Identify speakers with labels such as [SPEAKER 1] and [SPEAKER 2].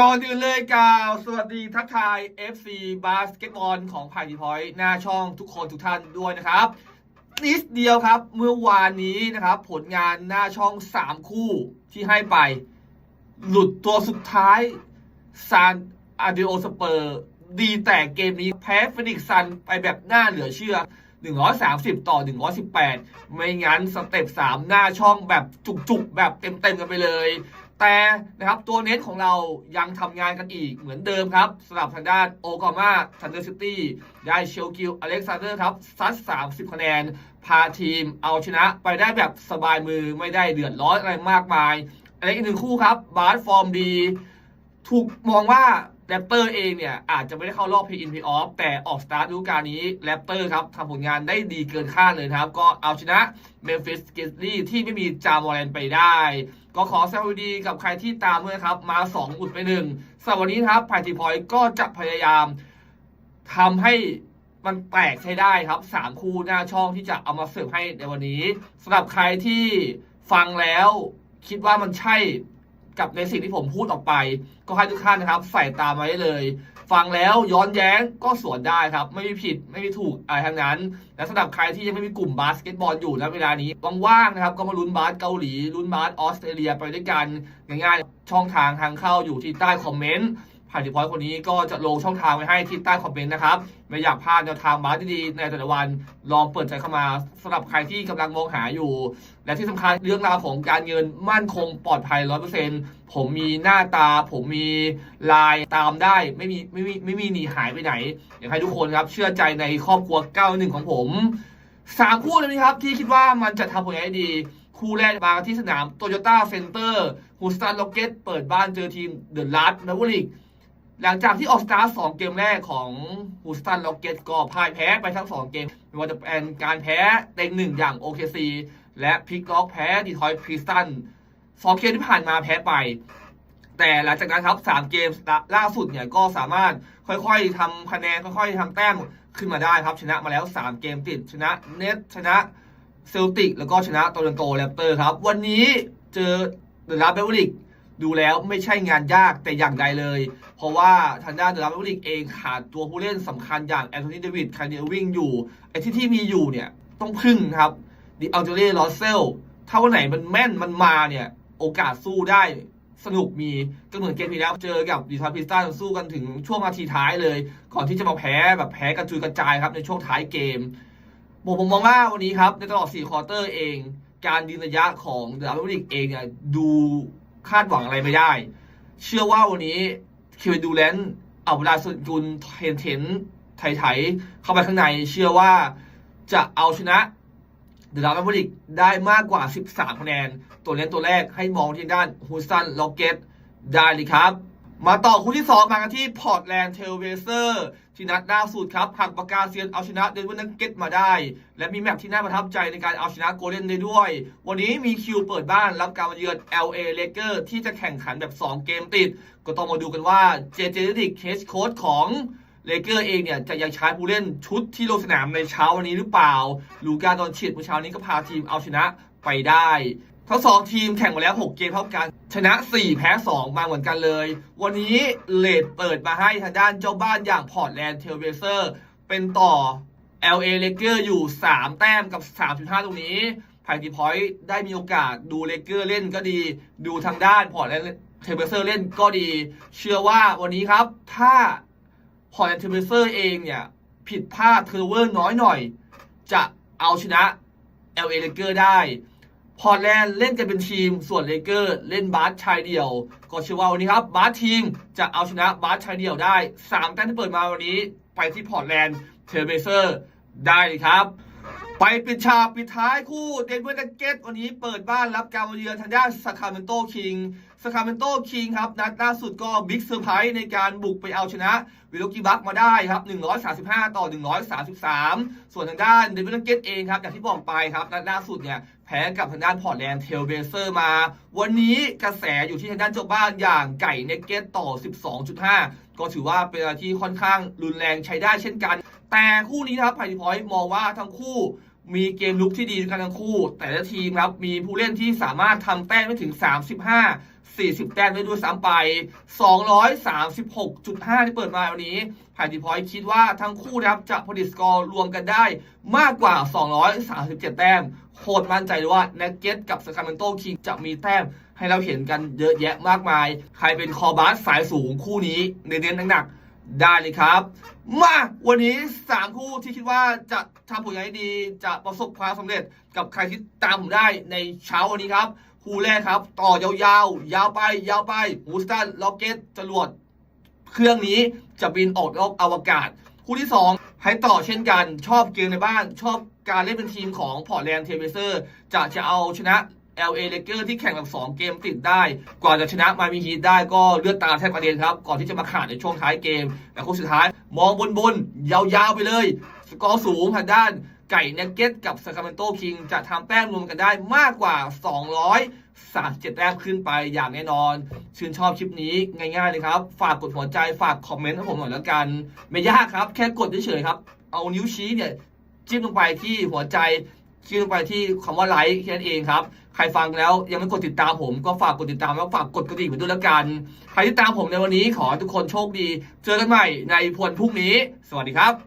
[SPEAKER 1] ก่อนอื่นเลยกล่าว สวัสดีทักทาย FC บาสเกตบอลของไผ่ดีพอยต์หน้าช่องทุกคนทุกท่านด้วยนะครับนิดเดียวครับ เมื่อวานนี้นะครับ ผลงานหน้าช่อง 3 คู่ที่ให้ไป หลุดตัวสุดท้ายซานอาดิโอสเปอร์ ดีแต่เกมนี้แพ้ฟินิกซันไปแบบหน่าเหลือเชื่อ 130 ต่อ 118 ไม่งั้นสเต็ป 3 หน้าช่องแบบจุกๆ แบบเต็มๆกันไปเลย แต่นะครับตัวเน็ตของเรายังทำงานกันอีกเหมือนเดิมครับสำหรับทางด้านโอกามาทันเดอร์ซิตี้ได้เชลกิลอเล็กซานเดอร์ครับซัด30 คะแนน พาทีมเอาชนะไปได้แบบสบายมือไม่ได้เดือดร้อนอะไรมากมายอะไรอีกหนึ่งคู่ครับบาสฟอร์มดี ถูกมองว่า แรปเตอร์เองเนี่ย อาจจะไม่ได้เข้ารอบ Play-in Play-off แต่ออกสตาร์ทฤดูกาลนี้แรปเตอร์ครับทำผลงานได้ดีเกินคาดเลยครับ ก็เอาชนะเมมฟิสเกิสลี่ที่ไม่มีจามอร์แลนไปได้ ก็ขอแซวดีกับใครที่ตามด้วยครับ มา 2 อุดไปหนึ่งสำหรับวันนี้ครับไพทีพอยก็จะพยายามทำให้มันแตกใช้ได้ครับ 3 คู่หน้าช่องที่จะเอามาเสิร์ฟให้ในวันนี้สำหรับใครที่ฟังแล้วคิดว่ามันใช่ กับในสิ่งที่ผมพูดออกไป ก็ให้ทุกท่านนะครับ ใส่ตามไว้เลย ฟังแล้วย้อนแย้งก็สวนได้ครับ ไม่มีผิดไม่มีถูกอะไรทั้งนั้น และสำหรับใครที่ยังไม่มีกลุ่มบาสเกตบอลอยู่ณเวลานี้ว่างๆนะครับ ก็มาลุ้นบาสเกาหลีลุ้นบาสออสเตรเลียไปด้วยกันง่ายๆช่องทางทางเข้าอยู่ที่ใต้คอมเมนต์ ผ่านทีพอยคนนี้ก็จะลงช่องทางไว้ให้ที่ใต้คอมเมนต์นะครับ ไม่อยากพลาดแนวทางบาสดีๆในแต่ละวัน ลองเปิดใจเข้ามาสำหรับใครที่กำลังมองหาอยู่ และที่สำคัญเรื่องราวของการเงินมั่นคงปลอดภัยร้อยเปอร์เซ็นต์ผมมีหน้าตา ผมมีลายตามได้ไม่มีไม่มีไม่มีหนีหายไปไหน อยากให้ทุกคนครับเชื่อใจในครอบครัว91ของผมสามคู่เลยนะครับที่คิดว่ามันจะทำผลงานได้ดี คู่แรกมาที่สนามโตโยต้าเซ็นเตอร์ฮูสตันล็อกเก็ตเปิดบ้านเจอทีมเดอะลัสแมวริก หลังจากที่ออกสตาร์สองเกมแรกของฮูสตันล็อกเก็ตก็พ่ายแพ้ไปทั้งสองเกมไม่ว่าจะเป็นการแพ้เต็งหนึ่งอย่าง OKC และพลิกล็อกแพ้ดีทอยพรีสตันสองเกมที่ผ่านมาแพ้ไป แต่หลังจากนั้นครับสามเกมล่าสุดเนี่ยก็สามารถค่อยๆทำคะแนนค่อยๆทำแต้มขึ้นมาได้ครับ ชนะมาแล้ว 3 เกมติด ชนะเน็ตชนะเซลติก แล้วก็ชนะโตลอนโตแรปเตอร์ครับ วันนี้เจอเดอะลาเบลลิก ดูแล้วไม่ใช่งานยากแต่อย่างใดเลย เพราะว่าทางด้านเดอะลาเบลลิกเองขาดตัวผู้เล่นสำคัญอย่างแอนโทนีเดวิดคาร์เนวิงอยู่ไอ้ที่ที่มีอยู่เนี่ยต้องพึ่งครับดิอัลเจเล่ลอสเซลถ้าวันไหนมันแม่นมันมาเนี่ยโอกาสสู้ได้สนุกมีก็เหมือนเกมที่แล้วเจอกับดีทอยพิสตันสู้กันถึงช่วงนาทีท้ายเลย ก่อนที่จะมาแพ้แบบแพ้กระจุยกระจายครับในช่วงท้ายเกมผมผมมองว่าวันนี้ครับในตลอด4ควอเตอร์เอง การยืนระยะของเดอะอาร์เมริกเองเนี่ยดู คาดหวังอะไรไม่ได้ เชื่อว่าวันนี้คิวดูแลนเอาเวลาสุดจุนเทนเทนไถๆเข้าไปข้างใน เชื่อว่าจะเอาชนะเดอะอาร์เมริกได้มากกว่า 13 คะแนน ตัวเล่นตัวแรกให้มองที่ด้านฮูสตันล็อกเก็ตได้เลยครับ มาต่อคู่ที่ 2 มากันที่พอร์ตแลนด์เทลเวเซอร์ ที่นัดล่าสุดครับหักปากกาเซียนเอาชนะเดนเวอร์นักเก็ตมาได้ และมีแมตช์ที่น่าประทับใจในการเอาชนะโกลเด้นได้ด้วย วันนี้มีคิวเปิดบ้านรับการมาเยือน LA Lakers ที่จะแข่งขันแบบ 2 เกมติด ก็ต้องมาดูกันว่าเจเจดิกเคสโค้ดของเลเกอร์เองเนี่ยจะยังใช้ผู้เล่นชุดที่ลงสนามในเช้าวันนี้หรือเปล่า ลูกาดอนเฉียดเมื่อเช้านี้ก็พาทีมเอาชนะไปได้ ทั้งสองทีมแข่งมาแล้ว 6 เกมเท่ากัน ชนะ 4 แพ้ 2 มาเหมือนกันเลย วันนี้เลดเปิดมาให้ทางด้านเจ้าบ้านอย่างพอร์ตแลนด์เทลเวเซอร์เป็นต่อ LA Lakers อยู่ 3 แต้มกับ 3.5 ตรงนี้ไพทีพอยต์ได้มีโอกาสดูเลเกอร์เล่นก็ดี ดูทางด้านพอร์ตแลนด์เทลเวเซอร์เล่นก็ดี เชื่อว่าวันนี้ครับ ถ้าพอร์ตแลนด์เทลเวเซอร์เองเนี่ย ผิดพลาดเทอร์เวอร์น้อยหน่อย จะเอาชนะ LA Lakers ได้ พอร์ตแลนด์เล่นกันเป็นทีม ส่วนเลเกอร์เล่นบาสชายเดี่ยว ก็เชื่อว่าวันนี้ครับบาสทีมจะเอาชนะบาสชายเดี่ยวได้3แต้มที่เปิดมาวันนี้ไปที่พอร์ตแลนด์เทรเบเซอร์ได้เลยครับ ไปปิดฉากปิดท้ายคู่เดนเวอร์นักเก็ตวันนี้เปิดบ้านรับการมาเยือนทางด้านสคาเมนโตคิงสคาเมนโตคิงครับ นัดล่าสุดก็บิ๊กเซอร์ไพรส์ในการบุกไปเอาชนะวิลกิบักมาได้ครับ 135 ต่อ 133 ส่วนทางด้านเดนเวอร์นักเก็ตเองครับ อย่างที่บอกไปครับ นัดล่าสุดเนี่ยแพ้กับทางด้านพอร์ตแลนด์เทลเบเซอร์มา วันนี้กระแสอยู่ที่ทางด้านเจ้าบ้านอย่างไก่เนกเก็ตต่อ 12.5 ก็ถือว่าเป็นอะไรที่ค่อนข้างรุนแรงใช้ได้เช่นกัน แต่คู่นี้นะครับไพทีพอยต์มองว่าทั้งคู่มีเกมลุกที่ดีด้วยกันทั้งคู่ แต่ละทีมครับมีผู้เล่นที่สามารถทำแต้มได้ถึง 35 40 แต้มได้ด้วยซ้ำไป 236.5 ที่เปิดมาวันนี้ไผ่ดีพอยคิดว่าทั้งคู่นะครับจะผลิตสกอร์รวมกันได้มากกว่า 237 แต้ม โคตรมั่นใจเลยว่าเนกเก็ตกับส a ค r เมนโตคิงจะมีแต้มให้เราเห็นกันเยอะแยะมากมาย ใครเป็นคอบาสสายสูงคู่นี้เน้นๆหนักๆ ได้เลยครับ มาวันนี้ 3 คู่ที่คิดว่าจะทำผลงานได้ดีจะประสบความสำเร็จกับใครที่ตามผมได้ในเช้าวันนี้ครับ คู่แรกครับ ต่อยาวๆ ยาวไป ยาวไปฮูสตันล็อกเก็ตจรวดเครื่องนี้จะบินออกนอกอวกาศ คู่ที่ 2 ให้ต่อเช่นกันชอบเกมในบ้าน ชอบการเล่นเป็นทีมของพอร์ตแลนด์เทเบเซอร์ จะจะเอาชนะ LA Lakers ที่แข่งแบบ2เกมติดได้ กว่าจะชนะมามีฮีทได้ก็เลือดตาแทบกระเด็นครับ ก่อนที่จะมาขาดในช่วงท้ายเกม แต่คู่สุดท้ายมองบนบนๆยาวๆไปเลย สกอร์สูงทางด้านไก่เนกเก็ตกับซ a ค r เมนโตคิงจะทำแต้มรวมกันได้มากกว่า237แต้มขึ้นไปอย่างแน่นอน ชื่นชอบคลิปนี้ง่ายๆเลยครับ ฝากกดหัวใจฝากคอมเมนต์ให้ผมหน่อยแล้วกัน ไม่ยากครับ แค่กดเฉยๆครับ เอานิ้วชี้เนี่ยจิ้มลงไปที่หัวใจ จิ้มลงไปที่คำว่าไลค์แค่นั้นเองครับ ใครฟังแล้วยังไม่กดติดตามผมก็ฝากกดติดตามแล้วฝากกดกระดิ่งไปด้วยแล้วกัน ใครที่ตามผมในวันนี้ขอทุกคนโชคดี เจอกันใหม่ในพวนพรุ่งนี้ สวัสดีครับ